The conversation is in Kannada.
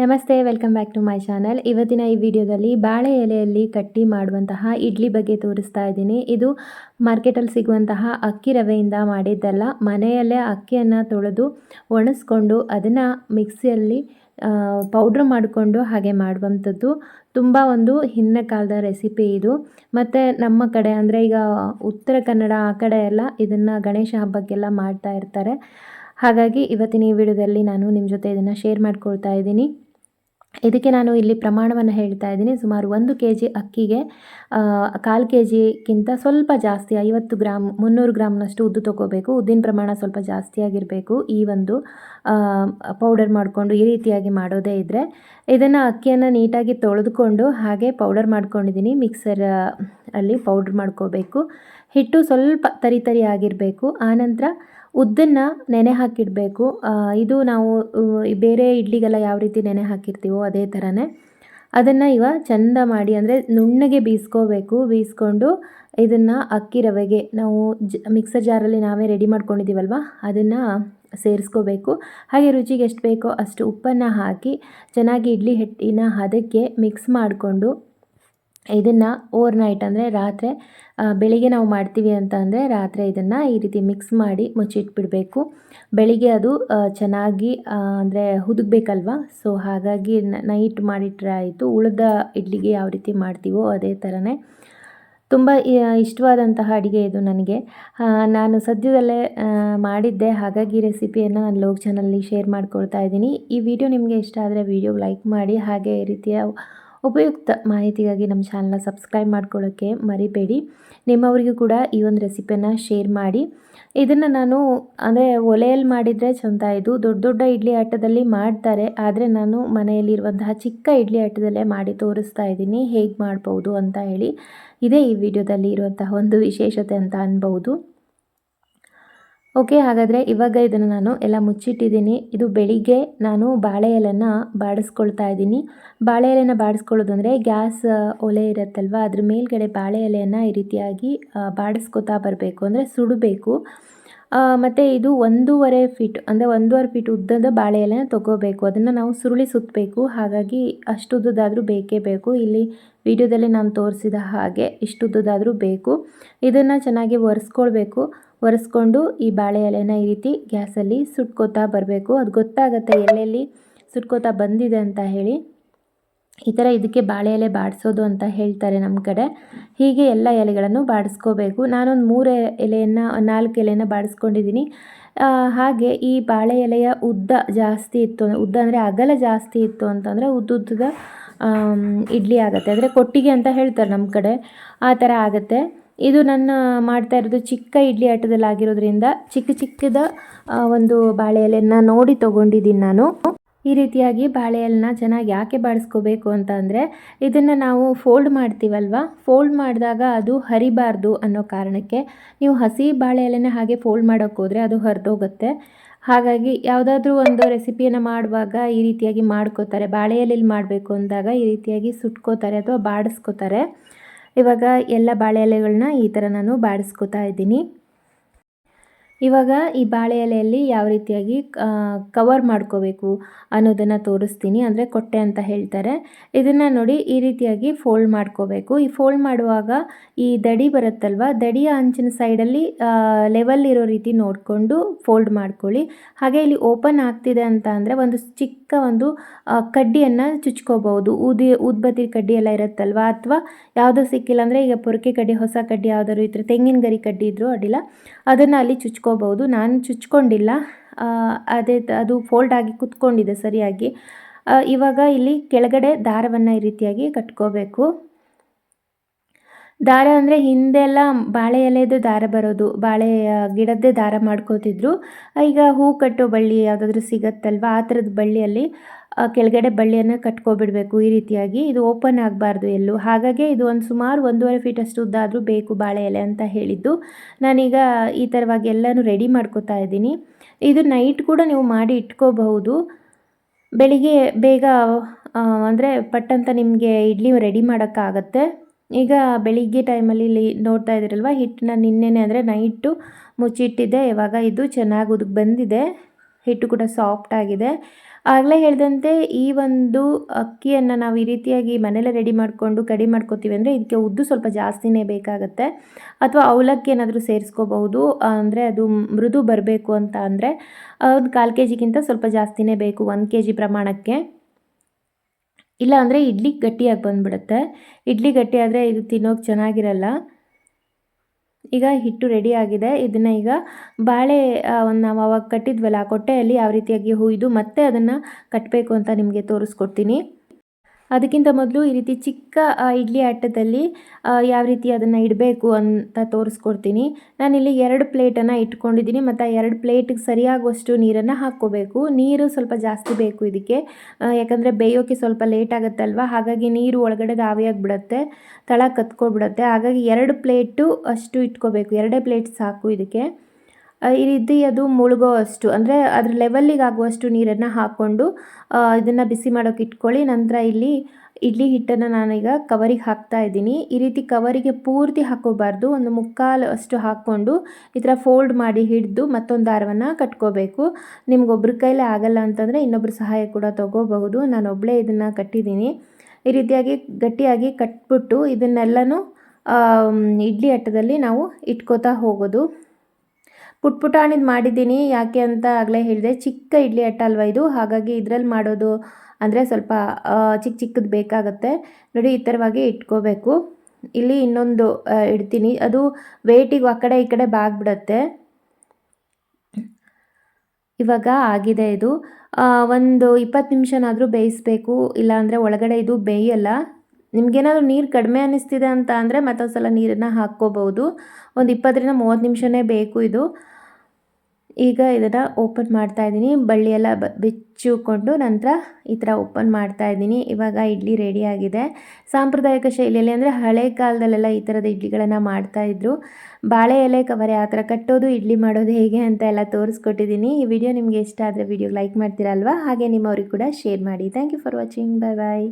ನಮಸ್ತೆ, welcome back to my channel. ಇವತ್ತಿನ ಈ ವಿಡಿಯೋದಲ್ಲಿ ಬಾಳೆ ಎಲೆಯಲ್ಲಿ ಕಟ್ಟಿ ಮಾಡುವಂತಹ ಇಡ್ಲಿ ಬಗ್ಗೆ ತೋರಿಸ್ತಾ ಇದ್ದೀನಿ. ಇದು ಮಾರ್ಕೆಟಲ್ಲಿ ಸಿಗುವಂತಹ ಅಕ್ಕಿ ರವೆಯಿಂದ ಮಾಡಿದ್ದಲ್ಲ. ಮನೆಯಲ್ಲೇ ಅಕ್ಕಿಯನ್ನು ತೊಳೆದು ಒಣಸ್ಕೊಂಡು ಅದನ್ನು ಮಿಕ್ಸಿಯಲ್ಲಿ ಪೌಡ್ರ್ ಮಾಡಿಕೊಂಡು ಹಾಗೆ ಮಾಡುವಂಥದ್ದು. ತುಂಬ ಒಂದು ಹಿಂದಿನ ಕಾಲದ ರೆಸಿಪಿ ಇದು. ಮತ್ತು ನಮ್ಮ ಕಡೆ ಅಂದರೆ ಈಗ ಉತ್ತರ ಕನ್ನಡ ಆ ಕಡೆ ಎಲ್ಲ ಇದನ್ನು ಗಣೇಶ ಹಬ್ಬಕ್ಕೆಲ್ಲ ಮಾಡ್ತಾ ಇರ್ತಾರೆ. ಹಾಗಾಗಿ ಇವತ್ತಿನ ಈ ವಿಡಿಯೋದಲ್ಲಿ ನಾನು ನಿಮ್ಮ ಜೊತೆ ಇದನ್ನು ಶೇರ್ ಮಾಡ್ಕೊಳ್ತಾ ಇದ್ದೀನಿ. ಇದಕ್ಕೆ ನಾನು ಇಲ್ಲಿ ಪ್ರಮಾಣವನ್ನು ಹೇಳ್ತಾ ಇದ್ದೀನಿ. ಸುಮಾರು ಒಂದು ಕೆ ಜಿ ಅಕ್ಕಿಗೆ ಕಾಲು ಕೆ ಜಿಗಿಂತ ಸ್ವಲ್ಪ ಜಾಸ್ತಿ, ಐವತ್ತು ಗ್ರಾಮ್ ಮುನ್ನೂರು ಗ್ರಾಮ್ನಷ್ಟು ಉದ್ದು ತೊಗೋಬೇಕು. ಉದ್ದಿನ ಪ್ರಮಾಣ ಸ್ವಲ್ಪ ಜಾಸ್ತಿಯಾಗಿರಬೇಕು ಈ ಒಂದು ಪೌಡರ್ ಮಾಡಿಕೊಂಡು ಈ ರೀತಿಯಾಗಿ ಮಾಡೋದೇ ಇದ್ದರೆ ಇದನ್ನು ಅಕ್ಕಿಯನ್ನು ನೀಟಾಗಿ ತೊಳೆದುಕೊಂಡು ಹಾಗೆ ಪೌಡರ್ ಮಾಡ್ಕೊಂಡಿದ್ದೀನಿ. ಮಿಕ್ಸರ್ ಅಲ್ಲಿ ಪೌಡ್ರ್ ಮಾಡ್ಕೋಬೇಕು. ಹಿಟ್ಟು ಸ್ವಲ್ಪ ತರಿ ತರಿ ಆಗಿರಬೇಕು. ಆನಂತರ ಉದ್ದನ್ನು ನೆನೆ ಹಾಕಿಡಬೇಕು. ಇದು ನಾವು ಬೇರೆ ಇಡ್ಲಿಗೆಲ್ಲ ಯಾವ ರೀತಿ ನೆನೆ ಹಾಕಿರ್ತೀವೋ ಅದೇ ಥರನೇ ಅದನ್ನು ಇವ ಚಂದ ಮಾಡಿ, ಅಂದರೆ ನುಣ್ಣಗೆ ಬೀಸ್ಕೋಬೇಕು. ಬೀಸ್ಕೊಂಡು ಇದನ್ನು ಅಕ್ಕಿ ರವೆಗೆ ನಾವು ಜ, ಮಿಕ್ಸರ್ ಜಾರಲ್ಲಿ ನಾವೇ ರೆಡಿ ಮಾಡ್ಕೊಂಡಿದ್ದೀವಲ್ವ ಅದನ್ನು ಸೇರಿಸ್ಕೋಬೇಕು. ಹಾಗೆ ರುಚಿಗೆ ಎಷ್ಟು ಬೇಕೋ ಅಷ್ಟು ಉಪ್ಪನ್ನು ಹಾಕಿ ಚೆನ್ನಾಗಿ ಇಡ್ಲಿ ಹಿಟ್ಟಿನ ಹದಕ್ಕೆ ಮಿಕ್ಸ್ ಮಾಡಿಕೊಂಡು ಇದನ್ನು ಓವರ್ ನೈಟ್ ಅಂದರೆ ರಾತ್ರಿ ಬೆಳಿಗ್ಗೆ ನಾವು ಮಾಡ್ತೀವಿ ಅಂತ ಅಂದರೆ ರಾತ್ರಿ ಇದನ್ನು ಈ ರೀತಿ ಮಿಕ್ಸ್ ಮಾಡಿ ಮುಚ್ಚಿಟ್ಬಿಡಬೇಕು. ಬೆಳಿಗ್ಗೆ ಅದು ಚೆನ್ನಾಗಿ ಅಂದರೆ ಹುದುಗಬೇಕಲ್ವ? ಸೊ ಹಾಗಾಗಿ ನೈಟ್ ಮಾಡಿಟ್ರೆ ಆಯಿತು. ಉಳಿದ ಇಡ್ಲಿಗೆ ಯಾವ ರೀತಿ ಮಾಡ್ತೀವೋ ಅದೇ ಥರನೇ ತುಂಬ ಇಷ್ಟವಾದಂತಹ ಅಡುಗೆ ಇದು ನನಗೆ. ನಾನು ಸದ್ಯದಲ್ಲೇ ಮಾಡಿದ್ದೆ. ಹಾಗಾಗಿ ರೆಸಿಪಿಯನ್ನು ನಾನು ಲೋಕ್ ಚಾನಲ್ಲಿ ಶೇರ್ ಮಾಡ್ಕೊಳ್ತಾ ಇದ್ದೀನಿ. ಈ ವಿಡಿಯೋ ನಿಮಗೆ ಇಷ್ಟ ಆದರೆ ವಿಡಿಯೋ ಲೈಕ್ ಮಾಡಿ, ಹಾಗೆ ಈ ರೀತಿಯ ಉಪಯುಕ್ತ ಮಾಹಿತಿಗಾಗಿ ನಮ್ಮ ಚಾನಲ್ನ ಸಬ್ಸ್ಕ್ರೈಬ್ ಮಾಡ್ಕೊಳ್ಳೋಕ್ಕೆ ಮರಿಬೇಡಿ. ನಿಮ್ಮವರಿಗೂ ಕೂಡ ಈ ಒಂದು ರೆಸಿಪಿಯನ್ನು ಶೇರ್ ಮಾಡಿ. ಇದನ್ನು ನಾನು, ಅಂದರೆ ಒಲೆಯಲ್ಲಿ ಮಾಡಿದರೆ ಚೆಂದ ಇದು. ದೊಡ್ಡ ದೊಡ್ಡ ಇಡ್ಲಿ ಆಟದಲ್ಲಿ ಮಾಡ್ತಾರೆ. ಆದರೆ ನಾನು ಮನೆಯಲ್ಲಿರುವಂತಹ ಚಿಕ್ಕ ಇಡ್ಲಿ ಆಟದಲ್ಲೇ ಮಾಡಿ ತೋರಿಸ್ತಾ ಇದ್ದೀನಿ. ಹೇಗೆ ಮಾಡ್ಬೋದು ಅಂತ ಹೇಳಿ. ಇದೇ ಈ ವಿಡಿಯೋದಲ್ಲಿ ಇರುವಂತಹ ಒಂದು ವಿಶೇಷತೆ ಅಂತ ಅನ್ಬೋದು. ಓಕೆ, ಹಾಗಾದರೆ ಇವಾಗ ಇದನ್ನು ನಾನು ಎಲ್ಲ ಮುಚ್ಚಿಟ್ಟಿದ್ದೀನಿ. ಇದು ಬೆಳಿಗ್ಗೆ ನಾನು ಬಾಳೆ ಎಲೆನ ಬಾಡಿಸ್ಕೊಳ್ತಾ ಇದ್ದೀನಿ. ಬಾಳೆ ಎಲೆನ ಬಾಡಿಸ್ಕೊಳ್ಳೋದು ಅಂದರೆ ಗ್ಯಾಸ್ ಒಲೆ ಇರುತ್ತಲ್ವ? ಅದ್ರ ಮೇಲ್ಗಡೆ ಬಾಳೆ ಎಲೆಯನ್ನು ಈ ರೀತಿಯಾಗಿ ಬಾಡಿಸ್ಕೊತಾ ಬರಬೇಕು ಅಂದರೆ ಸುಡಬೇಕು. ಮತ್ತು ಇದು ಒಂದೂವರೆ ಫೀಟ್, ಅಂದರೆ ಒಂದೂವರೆ ಫೀಟ್ ಉದ್ದದ ಬಾಳೆ ಎಲೆನ ತೊಗೋಬೇಕು. ಅದನ್ನು ನಾವು ಸುರುಳಿ ಸುತ್ತಬೇಕು ಹಾಗಾಗಿ ಅಷ್ಟು ಉದ್ದದಾದರೂ ಬೇಕೇ ಬೇಕು. ಇಲ್ಲಿ ವಿಡಿಯೋದಲ್ಲಿ ನಾನು ತೋರಿಸಿದ ಹಾಗೆ ಇಷ್ಟು ಉದ್ದದಾದರೂ ಬೇಕು. ಇದನ್ನು ಚೆನ್ನಾಗಿ ಒರೆಸ್ಕೊಳ್ಬೇಕು. ಒರೆಸ್ಕೊಂಡು ಈ ಬಾಳೆ ಎಲೆನ ಈ ರೀತಿ ಗ್ಯಾಸಲ್ಲಿ ಸುಟ್ಕೋತಾ ಬರಬೇಕು. ಅದು ಗೊತ್ತಾಗುತ್ತೆ ಎಲೆಯಲ್ಲಿ ಸುಟ್ಕೋತಾ ಬಂದಿದೆ ಅಂತ ಹೇಳಿ. ಈ ಥರ ಇದಕ್ಕೆ ಬಾಳೆ ಎಲೆ ಬಾಡಿಸೋದು ಅಂತ ಹೇಳ್ತಾರೆ ನಮ್ಮ ಕಡೆ. ಹೀಗೆ ಎಲ್ಲ ಎಲೆಗಳನ್ನು ಬಾಡಿಸ್ಕೋಬೇಕು. ನಾನೊಂದು ಮೂರು ಎಲೆಯನ್ನು, ನಾಲ್ಕು ಎಲೆಯನ್ನು ಬಾಡಿಸ್ಕೊಂಡಿದ್ದೀನಿ. ಹಾಗೆ ಈ ಬಾಳೆ ಎಲೆಯ ಉದ್ದ ಜಾಸ್ತಿ ಇತ್ತು ಉದ್ದ ಅಂದರೆ ಅಗಲ ಜಾಸ್ತಿ ಇತ್ತು ಅಂತಂದರೆ ಉದ್ದುದ್ದದ ಇಡ್ಲಿ ಆಗುತ್ತೆ. ಅಂದರೆ ಕೊಟ್ಟಿಗೆ ಅಂತ ಹೇಳ್ತಾರೆ ನಮ್ಮ ಕಡೆ. ಆ ಥರ ಆಗುತ್ತೆ. ಇದು ನನ್ನ ಮಾಡ್ತಾ ಇರೋದು ಚಿಕ್ಕ ಇಡ್ಲಿ ಆಟದಲ್ಲಿ ಆಗಿರೋದ್ರಿಂದ ಚಿಕ್ಕ ಚಿಕ್ಕದ ಒಂದು ಬಾಳೆ ಎಲೆಯನ್ನು ನೋಡಿ ತೊಗೊಂಡಿದ್ದೀನಿ ನಾನು. ಈ ರೀತಿಯಾಗಿ ಬಾಳೆ ಎಲೆನ ಚೆನ್ನಾಗಿ ಯಾಕೆ ಬಾಡಿಸ್ಕೋಬೇಕು ಅಂತ ಅಂದರೆ ಇದನ್ನು ನಾವು ಫೋಲ್ಡ್ ಮಾಡ್ತೀವಲ್ವ? ಫೋಲ್ಡ್ ಮಾಡಿದಾಗ ಅದು ಹರಿಬಾರ್ದು ಅನ್ನೋ ಕಾರಣಕ್ಕೆ ನೀವು ಹಸಿ ಬಾಳೆ ಎಲೆನ ಹಾಗೆ ಫೋಲ್ಡ್ ಮಾಡೋಕ್ಕೋದ್ರೆ ಅದು ಹರಿದೋಗುತ್ತೆ. ಹಾಗಾಗಿ ಯಾವುದಾದ್ರೂ ಒಂದು ರೆಸಿಪಿಯನ್ನು ಮಾಡುವಾಗ ಈ ರೀತಿಯಾಗಿ ಮಾಡ್ಕೋತಾರೆ. ಬಾಳೆ ಎಲೆಯಲ್ಲಿ ಮಾಡಬೇಕು ಅಂದಾಗ ಈ ರೀತಿಯಾಗಿ ಸುಟ್ಕೋತಾರೆ ಅಥವಾ ಬಾಡಿಸ್ಕೋತಾರೆ. ಇವಾಗ ಎಲ್ಲ ಬಾಳೆ ಎಲೆಗಳನ್ನ ಈ ಥರ ನಾನು ಬಾಡಿಸ್ಕೊತಾ ಇದ್ದೀನಿ. ಇವಾಗ ಈ ಬಾಳೆ ಎಲೆಯಲ್ಲಿ ಯಾವ ರೀತಿಯಾಗಿ ಕವರ್ ಮಾಡ್ಕೋಬೇಕು ಅನ್ನೋದನ್ನು ತೋರಿಸ್ತೀನಿ. ಅಂದರೆ ಕೊಟ್ಟೆ ಅಂತ ಹೇಳ್ತಾರೆ. ಇದನ್ನು ನೋಡಿ ಈ ರೀತಿಯಾಗಿ ಫೋಲ್ಡ್ ಮಾಡ್ಕೋಬೇಕು. ಈ ಫೋಲ್ಡ್ ಮಾಡುವಾಗ ಈ ದಡಿ ಬರುತ್ತಲ್ವ, ದಡಿಯ ಅಂಚಿನ ಸೈಡಲ್ಲಿ ಲೆವೆಲ್ ಇರೋ ರೀತಿ ನೋಡಿಕೊಂಡು ಫೋಲ್ಡ್ ಮಾಡ್ಕೊಳ್ಳಿ. ಹಾಗೆ ಇಲ್ಲಿ ಓಪನ್ ಆಗ್ತಿದೆ ಅಂತ ಅಂದರೆ ಒಂದು ಚಿಕ್ಕ ಒಂದು ಕಡ್ಡಿಯನ್ನು ಚುಚ್ಕೋಬಹುದು. ಊದಿ ಉದ್ಬತ್ತಿ ಕಡ್ಡಿ ಎಲ್ಲ ಇರುತ್ತಲ್ವ? ಅಥವಾ ಯಾವುದೋ ಸಿಕ್ಕಿಲ್ಲ ಅಂದರೆ ಈಗ ಪೊರಕೆ ಕಡ್ಡಿ, ಹೊಸ ಕಡ್ಡಿ ಯಾವುದಾದ್ರು ಇದ್ರೆ ತೆಂಗಿನ ಗರಿ ಕಡ್ಡಿ ಇದ್ರೂ ಅಡ್ಡಿಲ್ಲ. ಅದನ್ನು ಅಲ್ಲಿ ಚುಚ್ಕೋಬಹುದು ನಾನು ಚುಚ್ಕೊಂಡಿಲ್ಲ. ಅದೇ ಅದು ಫೋಲ್ಡ್ ಆಗಿ ಕುತ್ಕೊಂಡಿದೆ ಸರಿಯಾಗಿ. ಇವಾಗ ಇಲ್ಲಿ ಕೆಳಗಡೆ ದಾರವನ್ನು ಈ ರೀತಿಯಾಗಿ ಕಟ್ಕೋಬೇಕು. ದಾರ ಅಂದರೆ ಹಿಂದೆಲ್ಲ ಬಾಳೆ ಎಲೆದು ದಾರ ಬರೋದು. ಬಾಳೆ ಗಿಡದ್ದೇ ದಾರ ಮಾಡ್ಕೋತಿದ್ರು. ಈಗ ಹೂ ಕಟ್ಟೋ ಬಳ್ಳಿ ಯಾವುದಾದ್ರೂ ಸಿಗತ್ತಲ್ವ? ಆ ಥರದ ಬಳ್ಳಿಯಲ್ಲಿ ಕೆಳಗಡೆ ಬಳ್ಳಿಯನ್ನು ಕಟ್ಕೊಬಿಡಬೇಕು ಈ ರೀತಿಯಾಗಿ. ಇದು ಓಪನ್ ಆಗಬಾರ್ದು ಎಲ್ಲೂ. ಹಾಗಾಗಿ ಇದು ಒಂದು ಸುಮಾರು ಒಂದೂವರೆ ಫೀಟ್ ಅಷ್ಟು ಉದ್ದ ಆದರೂ ಬೇಕು ಬಾಳೆ ಎಲೆ ಅಂತ ಹೇಳಿದ್ದು. ನಾನೀಗ ಈ ಥರವಾಗಿ ಎಲ್ಲನೂ ರೆಡಿ ಮಾಡ್ಕೋತಾ ಇದ್ದೀನಿ. ಇದು ನೈಟ್ ಕೂಡ ನೀವು ಮಾಡಿ ಇಟ್ಕೋಬಹುದು. ಬೆಳಿಗ್ಗೆ ಬೇಗ ಅಂದರೆ ಪಟ್ಟಂತ ನಿಮಗೆ ಇಡ್ಲಿ ರೆಡಿ ಮಾಡೋಕ್ಕಾಗತ್ತೆ. ಈಗ ಬೆಳಿಗ್ಗೆ ಟೈಮಲ್ಲಿ ಇಲ್ಲಿ ನೋಡ್ತಾ ಇದ್ದೀರಲ್ವ, ಹಿಟ್ಟನ್ನ ನಿನ್ನೆನೆ ಅಂದರೆ ನೈಟು ಮುಚ್ಚಿಟ್ಟಿದ್ದೆ. ಇವಾಗ ಇದು ಚೆನ್ನಾಗಿ ಉದುಗ್ ಬಂದಿದೆ. ಹಿಟ್ಟು ಕೂಡ ಸಾಫ್ಟ್ ಆಗಿದೆ. ಆಗಲೇ ಹೇಳಿದಂತೆ ಈ ಒಂದು ಅಕ್ಕಿಯನ್ನು ನಾವು ಈ ರೀತಿಯಾಗಿ ಮನೇಲೆ ರೆಡಿ ಮಾಡಿಕೊಂಡು, ಕಡಿ ಮಾಡ್ಕೋತೀವಿ ಅಂದರೆ ಇದಕ್ಕೆ ಉದ್ದು ಸ್ವಲ್ಪ ಜಾಸ್ತಿನೇ ಬೇಕಾಗುತ್ತೆ. ಅಥವಾ ಅವಲಕ್ಕಿ ಏನಾದರೂ ಸೇರಿಸ್ಕೋಬಹುದು. ಅಂದರೆ ಅದು ಮೃದು ಬರಬೇಕು ಅಂತ ಅಂದರೆ, ಒಂದು ಕಾಲು ಕೆ ಜಿಗಿಂತ ಸ್ವಲ್ಪ ಜಾಸ್ತಿನೇ ಬೇಕು ಒಂದು ಕೆ ಜಿ ಪ್ರಮಾಣಕ್ಕೆ. ಇಲ್ಲ ಅಂದರೆ ಇಡ್ಲಿ ಗಟ್ಟಿಯಾಗಿ ಬಂದುಬಿಡುತ್ತೆ. ಇಡ್ಲಿ ಗಟ್ಟಿ ಆದರೆ ಇದು ತಿನ್ನೋಕೆ ಚೆನ್ನಾಗಿರಲ್ಲ. ಈಗ ಹಿಟ್ಟು ರೆಡಿ ಆಗಿದೆ. ಇದನ್ನು ಈಗ ಬಾಳೆ ಒಂದು ನಾವು ಅವಾಗ ಕಟ್ಟಿದ್ವಲ್ಲ ಆ ಕೊಟ್ಟೆಯಲ್ಲಿ ಯಾವ ರೀತಿಯಾಗಿ ಹುಯ್ದು ಮತ್ತೆ ಅದನ್ನು ಕಟ್ಟಬೇಕು ಅಂತ ನಿಮಗೆ ತೋರಿಸ್ಕೊಡ್ತೀನಿ. ಅದಕ್ಕಿಂತ ಮೊದಲು ಈ ರೀತಿ ಚಿಕ್ಕ ಇಡ್ಲಿ ಆಟದಲ್ಲಿ ಯಾವ ರೀತಿ ಅದನ್ನು ಇಡಬೇಕು ಅಂತ ತೋರಿಸ್ಕೊಡ್ತೀನಿ. ನಾನಿಲ್ಲಿ ಎರಡು ಪ್ಲೇಟನ್ನು ಇಟ್ಕೊಂಡಿದ್ದೀನಿ. ಮತ್ತು ಆ ಎರಡು ಪ್ಲೇಟಿಗೆ ಸರಿಯಾಗುವಷ್ಟು ನೀರನ್ನು ಹಾಕ್ಕೋಬೇಕು. ನೀರು ಸ್ವಲ್ಪ ಜಾಸ್ತಿ ಬೇಕು ಇದಕ್ಕೆ. ಯಾಕಂದರೆ ಬೇಯೋಕ್ಕೆ ಸ್ವಲ್ಪ ಲೇಟ್ ಆಗುತ್ತಲ್ವ? ಹಾಗಾಗಿ ನೀರು ಒಳಗಡೆ ಆವಿಯಾಗಿಬಿಡುತ್ತೆ ತಳ ಕತ್ಕೊಬಿಡುತ್ತೆ. ಹಾಗಾಗಿ ಎರಡು ಪ್ಲೇಟು ಅಷ್ಟು ಇಟ್ಕೋಬೇಕು. ಎರಡೇ ಪ್ಲೇಟ್ ಸಾಕು ಇದಕ್ಕೆ. ಈ ರೀತಿ ಅದು ಮುಳುಗೋ ಅಷ್ಟು ಅಂದರೆ ಅದ್ರ ಲೆವೆಲ್ಲಿಗೆ ಆಗುವಷ್ಟು ನೀರನ್ನು ಹಾಕ್ಕೊಂಡು ಇದನ್ನು ಬಿಸಿ ಮಾಡೋಕೆ ಇಟ್ಕೊಳ್ಳಿ. ನಂತರ ಇಲ್ಲಿ ಇಡ್ಲಿ ಹಿಟ್ಟನ್ನು ನಾನೀಗ ಕವರಿಗೆ ಹಾಕ್ತಾ ಇದ್ದೀನಿ. ಈ ರೀತಿ ಕವರಿಗೆ ಪೂರ್ತಿ ಹಾಕೋಬಾರ್ದು. ಒಂದು ಮುಕ್ಕಾಲು ಅಷ್ಟು ಹಾಕ್ಕೊಂಡು ಈ ಥರ ಫೋಲ್ಡ್ ಮಾಡಿ ಹಿಡಿದು ಮತ್ತೊಂದು ದಾರವನ್ನು ಕಟ್ಕೋಬೇಕು. ನಿಮ್ಗೆ ಒಬ್ರ ಕೈಲೇ ಆಗಲ್ಲ ಅಂತಂದರೆ ಇನ್ನೊಬ್ಬರ ಸಹಾಯ ಕೂಡ ತೊಗೋಬಹುದು. ನಾನು ಒಬ್ಬಳೇ ಇದನ್ನು ಕಟ್ಟಿದ್ದೀನಿ. ಈ ರೀತಿಯಾಗಿ ಗಟ್ಟಿಯಾಗಿ ಕಟ್ಬಿಟ್ಟು ಇದನ್ನೆಲ್ಲನೂ ಇಡ್ಲಿ ಅಟ್ಟದಲ್ಲಿ ನಾವು ಇಟ್ಕೋತಾ ಹೋಗೋದು. ಪುಟ್ ಪುಟಾಣಿದು ಮಾಡಿದ್ದೀನಿ. ಯಾಕೆ ಅಂತ ಆಗಲೇ ಹೇಳಿದೆ. ಚಿಕ್ಕ ಇಡ್ಲಿ ಅಲ್ವ ಇದು? ಹಾಗಾಗಿ ಇದರಲ್ಲಿ ಮಾಡೋದು ಅಂದರೆ ಸ್ವಲ್ಪ ಚಿಕ್ಕ ಚಿಕ್ಕದು ಬೇಕಾಗುತ್ತೆ. ನೋಡಿ, ಈ ಥರವಾಗಿ ಇಟ್ಕೋಬೇಕು. ಇಲ್ಲಿ ಇನ್ನೊಂದು ಇಡ್ತೀನಿ. ಅದು ವೇಟಿಗೆ ಆ ಕಡೆ ಈ ಕಡೆ ಬಾಗ್ಬಿಡತ್ತೆ. ಇವಾಗ ಆಗಿದೆ ಇದು. ಒಂದು ಇಪ್ಪತ್ತು ನಿಮಿಷನಾದರೂ ಬೇಯಿಸಬೇಕು. ಇಲ್ಲಾಂದರೆ ಒಳಗಡೆ ಇದು ಬೇಯಲ್ಲ. ನಿಮಗೇನಾದ್ರೂ ನೀರು ಕಡಿಮೆ ಅನ್ನಿಸ್ತಿದೆ ಅಂತ ಅಂದರೆ ಮತ್ತೊಂದು ಸಲ ನೀರನ್ನು ಹಾಕ್ಕೋಬೋದು. ಒಂದು ಇಪ್ಪತ್ತರಿಂದ ಮೂವತ್ತು ನಿಮಿಷವೇ ಬೇಕು ಇದು. ಈಗ ಇದನ್ನು ಓಪನ್ ಮಾಡ್ತಾ ಇದ್ದೀನಿ. ಬಳ್ಳಿಯೆಲ್ಲ ಬ, ಬಿಚ್ಚುಕೊಂಡು ನಂತರ ಈ ಥರ ಓಪನ್ ಮಾಡ್ತಾ ಇದ್ದೀನಿ. ಇವಾಗ ಇಡ್ಲಿ ರೆಡಿಯಾಗಿದೆ ಸಾಂಪ್ರದಾಯಿಕ ಶೈಲಿಯಲ್ಲಿ ಅಂದರೆ ಹಳೆ ಕಾಲದಲ್ಲೆಲ್ಲ ಈ ಥರದ ಇಡ್ಲಿಗಳನ್ನು ಮಾಡ್ತಾಯಿದ್ರು ಬಾಳೆ ಎಲೆ ಕವರೆ ಆ ಥರ ಕಟ್ಟೋದು, ಇಡ್ಲಿ ಮಾಡೋದು ಹೇಗೆ ಅಂತ ಎಲ್ಲ ತೋರಿಸ್ಕೊಟ್ಟಿದ್ದೀನಿ. ಈ ವಿಡಿಯೋ ನಿಮಗೆ ಇಷ್ಟ ಆದರೆ ವಿಡಿಯೋ ಲೈಕ್ ಮಾಡ್ತೀರಲ್ವಾ? ಹಾಗೆ ನಿಮ್ಮವ್ರಿಗೆ ಕೂಡ ಶೇರ್ ಮಾಡಿ. Thank you for watching bye bye